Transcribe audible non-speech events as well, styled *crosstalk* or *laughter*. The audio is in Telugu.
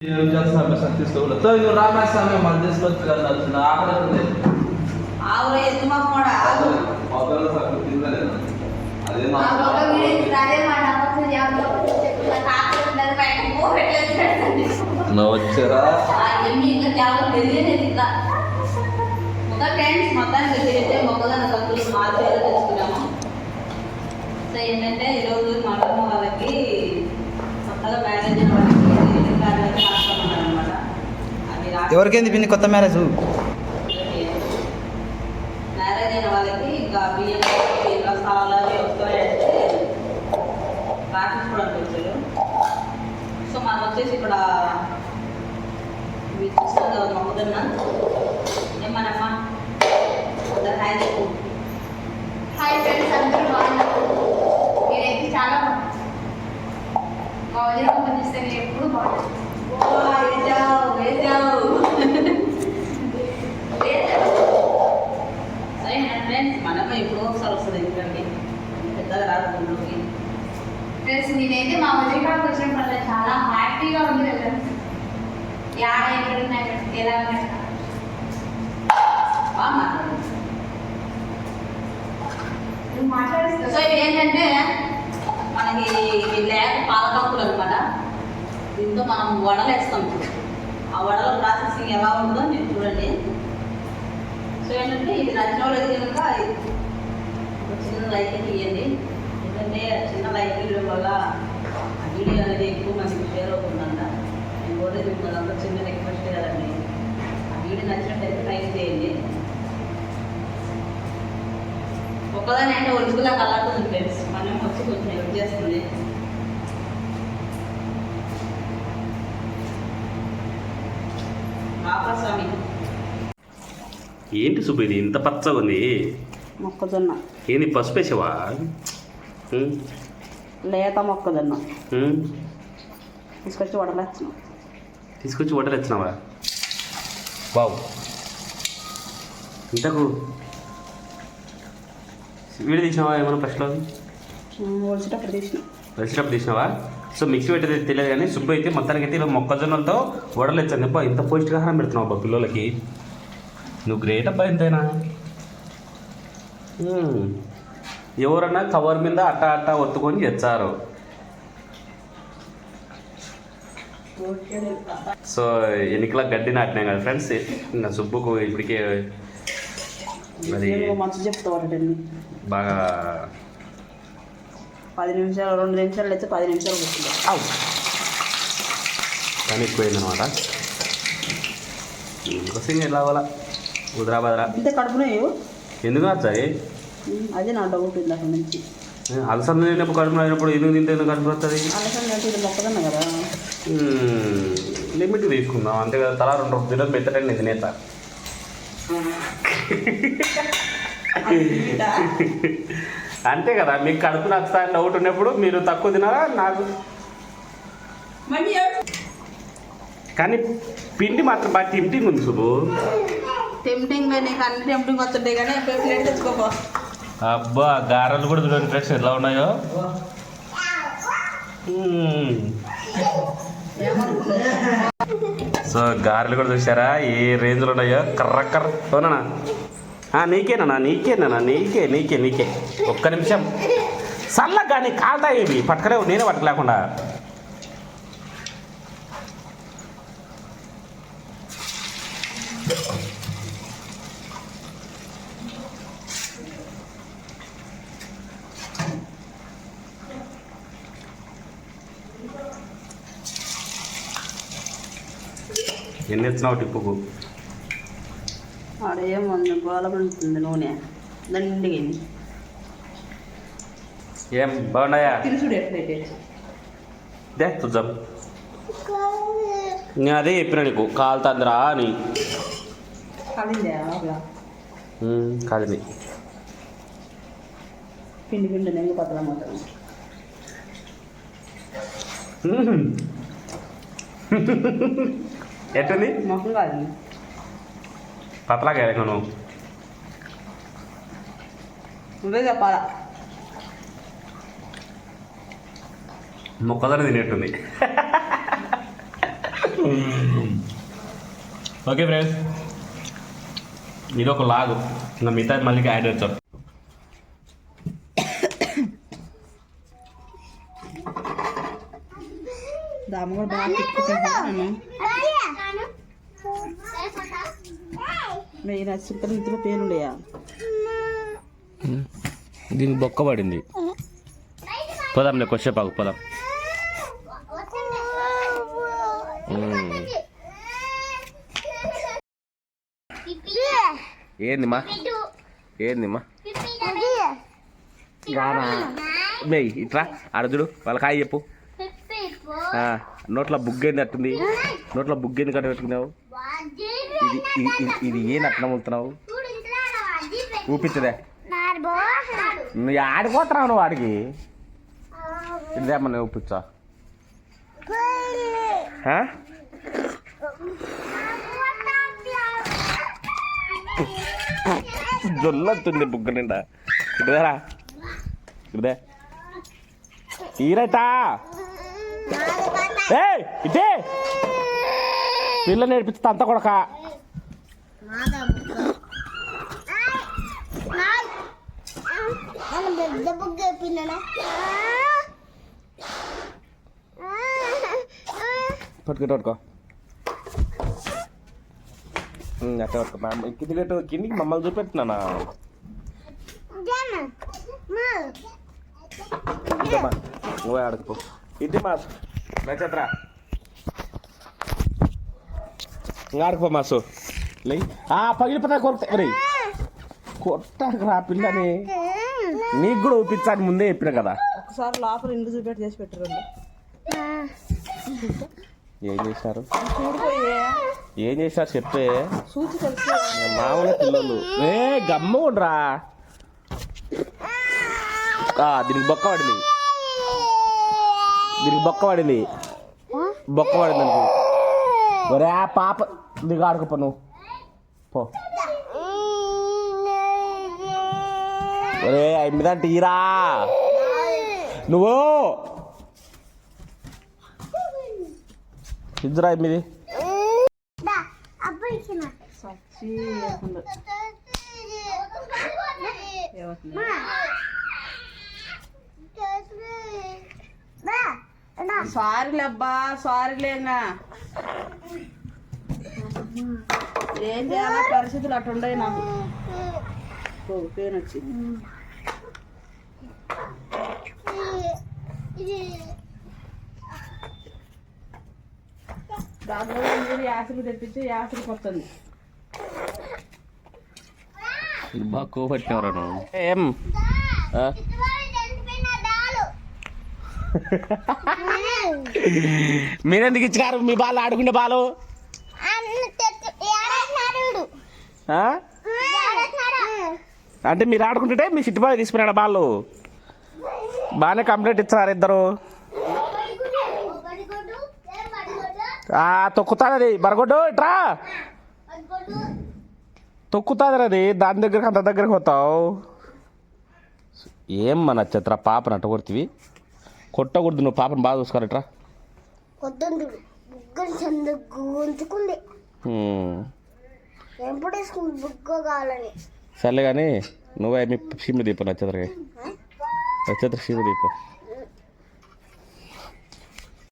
ఏం చేస్తాను సార్ తీసుకోవాలి తో ఇవి రామేస్తాను మనం కదా వచ్చిన ఆకలి ఉంది ఆవురే ఎత్తు మాకు కూడా ఆగు మొబైల్ సార్ తినలేదు అదే ఆ ఒక వీడియో ఇప్పుడు అదే మాట అవ్వచ్చు జాగ్రత్త చెప్తున్నా కాకుండా బయట పోవట్లేదు నువ్వు వచ్చారా సో ఏంటంటే ఈరోజు మటన్ వాళ్ళకి కొత్తగా మ్యారేజ్ అయిన వాళ్ళకి కార్యాలయం అనమాట అది రాత్రి- ఎవరికైంది పిన్ని కొత్త మ్యారేజ్ మ్యారేజ్ అయిన వాళ్ళకి ఇంకా బియ్యం ఇంకా స్థలాలు అవి వస్తాయంటే రాపించుకోవడానికి వచ్చారు సో మనం వచ్చేసి ఇక్కడ మీరు చూస్తారు కదా మొక్కదన్న ఏమనమ్మా అందరు హాయ్ చెప్పు హాయ్ ఫ్రెండ్స్ అందరూ బాగున్నారు మీరైతే చాలా బాగున్నారు మా వదిన ఓపెన్ చేస్తే నేను ఎప్పుడు బాగుంటుంది ఓ, వేసావు వేసావు వేసావు. సరే ఫ్రెండ్స్ వస్తుంది ఎందుకంటే పెద్దగా ఊళ్ళోకి. ఫ్రెండ్స్ నేనైతే మా వదిన కాడికి వచ్చినప్పుడు చాలా హ్యాపీగా ఉంది కదా. యాడ ఎక్కడున్నా ఎలా ఉన్నా బాగా మాట్లాడు. సో ఏంటంటే మనకి లేక పాలకంకులు అనమాట దీంతో మనం వడలు వేస్తాం. ఆ వడల ప్రాసెసింగ్ ఎలా ఉందో మీరు చూడండి. సో ఏంటంటే ఇది నచ్చిన వాళ్ళు అయితే కనుక చిన్న లైక్ ఇవ్వండి ఎందుకంటే చిన్న లైక్ ఇవ్వడం వల్ల ఆ వీడియో అనేది ఎక్కువ మందికి షేర్ అవుతుందంట. నేను కూడా మిమ్మల్ని అదంతా చిన్న రిక్వెస్ట్ చేయాలండి. ఆ వీడియో నచ్చినట్టయితే లైక్ చేయండి. ఒక్కదాని అంటే ఒలుచుకులా కలర్తుంది ఫ్రెండ్స్ మనం వచ్చి కొంచెం హెల్ప్ చేస్తుంది. పాపా ఏంటి సుబ్బు ఇది? ఇంత పచ్చగా ఉంది. మొక్కజొన్న. ఏంది పసుపు వేసావా? లేత మొక్కజొన్న? తీసుకొచ్చి వడలేస్తున్నాం తీసుకొచ్చి వంటలు వచ్చినావా బావు ఇంతకు వీడు తీసినావా ఏమైనా ఫస్ట్లో? ఒలిచేటప్పుడు తీసినాం. వెజిటబుల్ తీసినావా? సో మిక్సీ పెట్టేది తెలియదు కానీ సుబ్బు అయితే మొత్తానికి అయితే ఇలా మొక్కజొన్నలతో వడలు అబ్బా ఇంత పౌష్టికాహారం పెడుతున్నావు అబ్బా పిల్లలకి నువ్వు గ్రేట్ అబ్బా ఎంతైనా. ఎవరన్నా కవర్ మీద అట్ట అట్ట ఒత్తుకొని తెచ్చారు సో ఎన్నికల గడ్డి నాటినాం కదా ఫ్రెండ్స్. ఇంకా సుబ్బుకు ఇప్పటికే మరి బాగా పది నిమిషాలు రెండు నిమిషాలు అయితే పది నిమిషాలు కూర్చుంటాం. కానీ ఎక్కువైందనమాట ఇంకోసం ఎలా అవ్వాలా? కుదరా బదరా ఇంత కడుపునే ఎందుకు వచ్చాయి అదే నా డౌట్ ఉంది అక్కడ నుంచి. అలసంద తిన్నప్పుడు కడుపు అయినప్పుడు ఎందుకు తింటే ఎందుకు కడుపు వస్తుంది అలసంద కదా. లిమిట్ తీసుకుందాం. అంతే కదా తలా రెండు రోజులు దినం పెట్టండి ఇది నేత. అంతే కదా మీకు కడుపు నచ్చుతా డౌట్ ఉన్నప్పుడు మీరు తక్కువ తినారా నాకు. కానీ పిండి మాత్రం బాగా టింటింగ్ ఉంది శుభు టెంప్టింగ్ నీకు అన్ని టెంప్టింగ్ వస్తుంటాయి కానీ ప్లేట్ తెచ్చుకోపో. అబ్బా గారెలు కూడా చూడండి ఫ్రెండ్స్. ఎట్లా ఉన్నాయో. సో గారెలు కూడా చూసారా ఏ రేంజ్లో ఉన్నాయో? కర్ర కర్ర. అవునా ఆ, నీకేనా నీకేనా నీకే నీకే నీకే ఒక్క నిమిషం. చల్లగా కానీ కాలుతాయి ఇవి పట్టుకలేవు నేనే పట్టుకోలేకుండా ఎన్ని ఇచ్చినావు టిప్పుకు? ఆడేముంది ఉంటుంది నూనె. దండిగా ఏం బాగున్నాయా? తిరుచుడు ఎట్లయితే దే చూద్దాం. నేను అదే చెప్పిన నీకు కాలుతుందిరా అని. కాలిందే? పిండి పిండి ఉహుం. ఎట్టుంది? మొహం కాదు పతలాగా నువ్వు. నువ్వే చెప్పాలా? మొక్కదని తినేట్టుంది. *laughs* Okay friends. ఇది ఒక లాగు. ఇంకా మిగతా మళ్ళీ యాడ్ వచ్చాం దామ కూడా బాగా ఇంట్లో పేరుండయా దీనికి బొక్క పడింది. పోదాం నీకు వచ్చే పాకు పోదాం ఏందిమ్మా? ఏందిమ్మా? మేయ్ ఇట్రా అర్జుడు వాళ్ళ కాయ చెప్పు. ఆ, నోట్లో బుగ్గేంది అట్టుంది. నోట్లో బుగ్గేంది కట్ట పెట్టుకున్నావు. ఇది ఇది ఇది- ఇది ఏం వెళ్తున్నావు ఊపించదే. నువ్వు ఆడిపోతున్నావు నువ్వు ఆడికి. ఇదేమన్నా ఊపించా. ఆ? బుగ్గ నిండా. ఇటుదేరా ఇదే ఈరైతా ఏ ఇటే. పిల్ల నేర్పిస్తా అంతా కొడక. పెద్ద బుగ్గ పిల్లల పట్టుకో పట్టుకో ఉమ్, అట్లా పట్టుకో మా అమ్మ కింది గట్టు కిందికి మమ్మల్ని చూపెడుతున్నానా ఇదమ్మా నువ్వే ఆడుకో ఇది మా నక్షత్ర ఇంకా ఆడుకో మాసు లే ఆ పగిలిపోతా కొరత మరి కొట్టాక ఆ పిల్లని నీకు కూడా ఊపించాలి ముందే చెప్పిన కదా? ఒకసారి లోపల ఇండ్లు చూపెట్టి చేసి పెట్టరండి. ఏం చేశారు ఏం చేశారు సూచి కలిసి మామూలు పిల్లలు. ఏ గమ్మ ఉండరా. దీనికి బొక్క పడింది. దీనికి బొక్క పడింది. బొక్క పడింది అనుకో. ఒరే ఆ పాప దిగు ఆడుకోపో నువ్వు పో. ఒరే ఎనిమిది అంటే ఈరా నువ్వు ఇద్దరా ఎనిమిది సచ్చి ఏమవుతుంది? ఏమవుతుంది? సారీలే ఏం చేయాలో పరిస్థితులు అట్టుండయి నాకు పెయిన్ వచ్చి దాంట్లో మీరు యాసలు తెప్పించి యాసలు కొత్తంది బాగా కోపట్టినవరా నువ్వు? ఏం? మీరెందుకు ఇచ్చినారు మీ బాలు ఆడుకునే బాలు? ఆ? అంటే మీరు ఆడుకుంటుంటే మీ సిట్టుబాయ్ తీసుకున్నాడు బాలు. బాగానే కంప్లీట్ ఇచ్చారు ఇద్దరు. ఆ, తొక్కుతాదది బరగొడ్డు ఇట్రా. తొక్కుతాది అది. దాని దగ్గరకు అంత దగ్గరకు పోతావు. ఏం మన నక్షత్ర పాపను అట్ట కొడుతుంది కొట్టకూడదు నువ్వు పాపను బాగా చూసుకోవాలట్రా సర్లే కానీ నువ్వే మీ సీమ దీపం నక్షత్రకి నక్షత్ర సీమ దీపం